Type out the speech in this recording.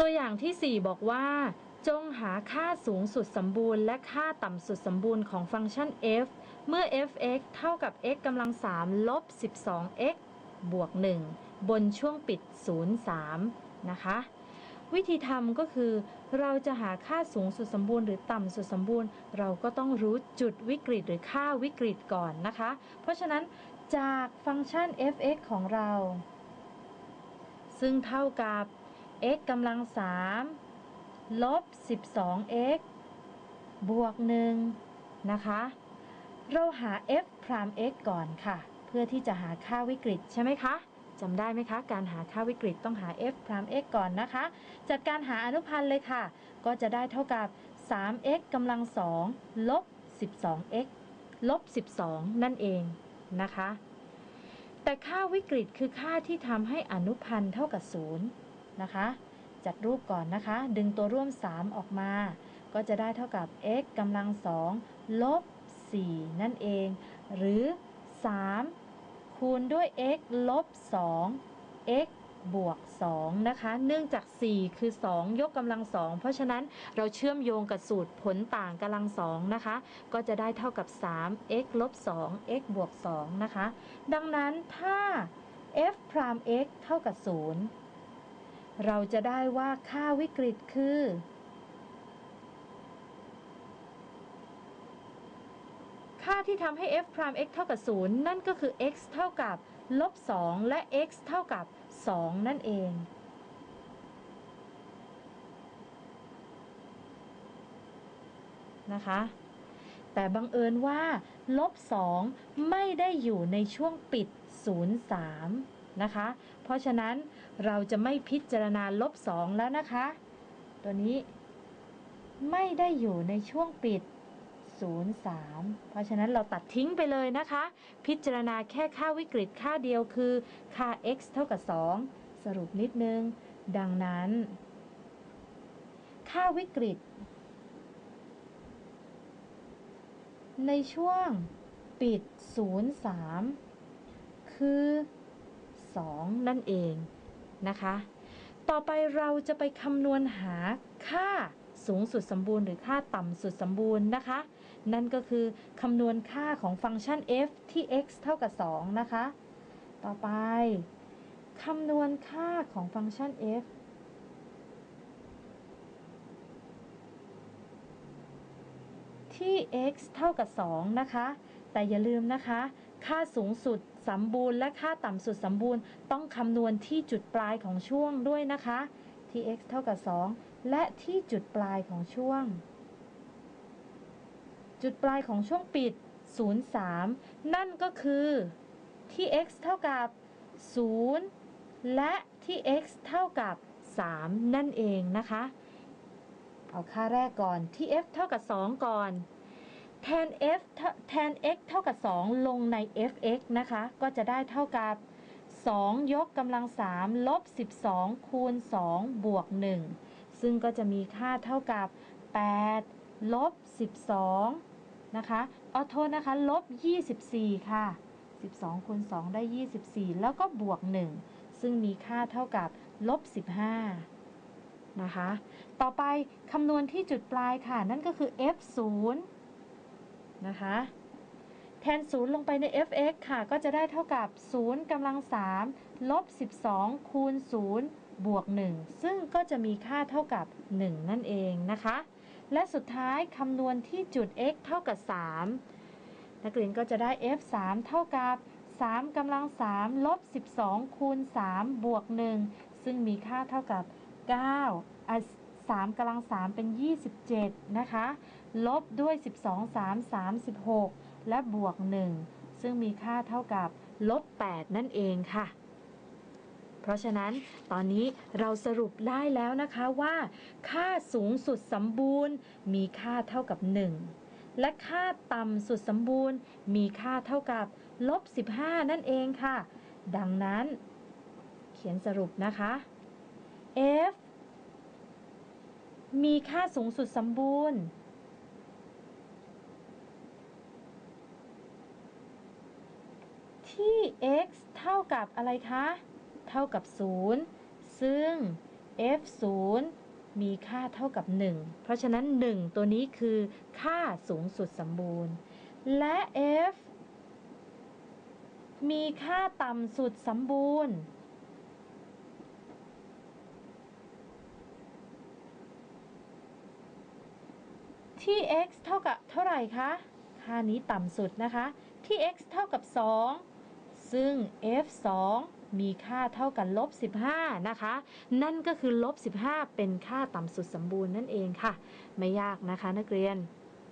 ตัวอย่างที่ 4 บอกว่า จงหาค่าสูงสุดสมบูรณ์และค่าต่ำสุดสมบูรณ์ของฟังก์ชัน f เมื่อ f(x) เท่ากับ x กำลัง 3 ลบ 12x บวก 1 บนช่วงปิด 0 3 นะคะ วิธีทำก็คือ เราจะหาค่าสูงสุดสมบูรณ์หรือต่ำสุดสมบูรณ์ เราก็ต้องรู้จุดวิกฤตหรือค่าวิกฤตก่อนนะคะ เพราะฉะนั้นจากฟังก์ชัน f(x) ของเรา ซึ่งเท่ากับ x กำลัง3ลบ 12x บวก1นะคะ เราหา f พราม x ก่อนค่ะ เพื่อที่จะหาค่าวิกฤตใช่ไหมคะจำได้ไหมคะ การหาค่าวิกฤตต้องหา f พราม x ก่อนนะคะ จัดการหาอนุพันธ์เลยค่ะ ก็จะได้เท่ากับ 3x กำลัง2ลบ 12x ลบ 12 นั่นเองนะคะ แต่ค่าวิกฤตคือค่าที่ทำให้อนุพันธ์เท่ากับ 0 นะคะ จัดรูปก่อนนะคะ ดึงตัวร่วม 3 ออกมา ก็จะได้เท่ากับ x กำลัง2ลบ 4 นั่นเอง หรือ 3 คูณด้วย x ลบ 2 x บวก 2 นะคะ เนื่องจาก 4 คือ 2 ยกกำลัง2เพราะฉะนั้นเราเชื่อมโยงกับสูตรผลต่างกำลัง2นะคะ ก็จะได้เท่ากับ 3 x ลบ 2 x บวก 2 นะคะ ดังนั้นถ้า f พราม x เท่ากับ 0 เราจะได้ว่าค่าวิกฤตคือ ค่าที่ทำให้ f พราม x เท่ากับ 0 นั่นก็คือ x เท่ากับลบ 2 และ x เท่ากับ 2 นั่นเองนะคะ แต่บังเอิญว่าลบ 2 ไม่ได้อยู่ในช่วงปิด 0 3 นะคะ เพราะฉะนั้นเราจะไม่พิจารณาลบ2แล้วนะคะ ตัวนี้ไม่ได้อยู่ในช่วงปิด 0 3 เพราะฉะนั้นเราตัดทิ้งไปเลยนะคะ พิจารณาแค่ค่าวิกฤตค่าเดียวคือค่า x เท่ากับ 2 สรุปนิดนึง ดังนั้น ค่าวิกฤต ในช่วงปิด 0 3 คือ 2 นั่นเองนะคะ ต่อไปเราจะไปคำนวณหาค่าสูงสุดสมบูรณ์หรือค่าต่ำสุดสมบูรณ์นะคะ นั่นก็คือคำนวณค่าของฟังก์ชัน f ที่ x เท่ากับ 2 นะคะ ต่อไปคำนวณค่าของฟังก์ชัน f ที่ x เท่ากับ 2 นะคะ แต่อย่าลืมนะคะ ค่าสูงสุด สมบูรณ์และค่าต่ำสุดสมบูรณ์ ต้องคำนวณที่จุดปลายของช่วงด้วยนะคะ ที่ x เท่ากับ 2 และที่จุดปลายของช่วง จุดปลายของช่วงปิด 0 3 นั่นก็คือที่ x เท่ากับ 0 และที่ x เท่ากับ 3 นั่นเองนะคะ เอาค่าแรกก่อนที่ f เท่ากับ 2 ก่อน แทน f แทน x เท่ากับ 2 ลงใน fx นะคะ ก็จะได้เท่ากับ 2 ยกกำลัง 3 ลบ 12 คูณ 2 บวก 1 ซึ่งก็จะมีค่าเท่ากับ 8 ลบ 12 นะคะเอาโทษนะคะ ลบ 24 ค่ะ 12 คูณ 2 ได้ 24 แล้วก็บวก 1 ซึ่งมีค่าเท่ากับ ลบ 15 นะคะ ต่อไปคำนวณที่จุดปลายค่ะ นั่นก็คือ f 0 นะคะแทน0ลงไปใน fx ค่ะ ก็จะได้เท่ากับ 0กำลัง3ลบ 12 คูณ 0 บวก 1 ซึ่งก็จะมีค่าเท่ากับ 1 นั่นเองนะคะ และสุดท้ายคำนวณที่จุด x เท่ากับ 3 นักเรียนก็จะได้ f 3เท่ากับ3กำลัง3ลบ 12 คูณ 3 บวก 1 ซึ่งมีค่าเท่ากับ 9 3กำลัง 3 เป็น 27 นะคะ ลบด้วย 12 3 36 และบวก 1 ซึ่งมีค่าเท่ากับลบ 8 นั่นเองค่ะ เพราะฉะนั้นตอนนี้เราสรุปได้แล้วนะคะว่า ค่าสูงสุดสมบูรณ์ มีค่าเท่ากับ 1 และค่าต่ำสุดสมบูรณ์ มีค่าเท่ากับลบ 15 นั่นเองค่ะ ดังนั้น เขียนสรุปนะคะ f มีค่าสูงสุดสมบูรณ์ที่ x เท่ากับอะไรคะ เท่ากับ 0 ซึ่ง f 0มีค่าเท่ากับ 1 เพราะฉะนั้น 1 ตัวนี้คือค่าสูงสุดสมบูรณ์ และ f มีค่าต่ำสุดสมบูรณ์ ที่ x เท่ากับเท่าไหร่คะ ค่านี้ต่ำสุดนะคะ ที่ x เท่ากับ 2 ซึ่ง f 2มีค่าเท่ากับลบ 15 นะคะ นั่นก็คือลบ 15 เป็นค่าต่ำสุดสมบูรณ์นั่นเองค่ะ ไม่ยากนะคะนักเรียน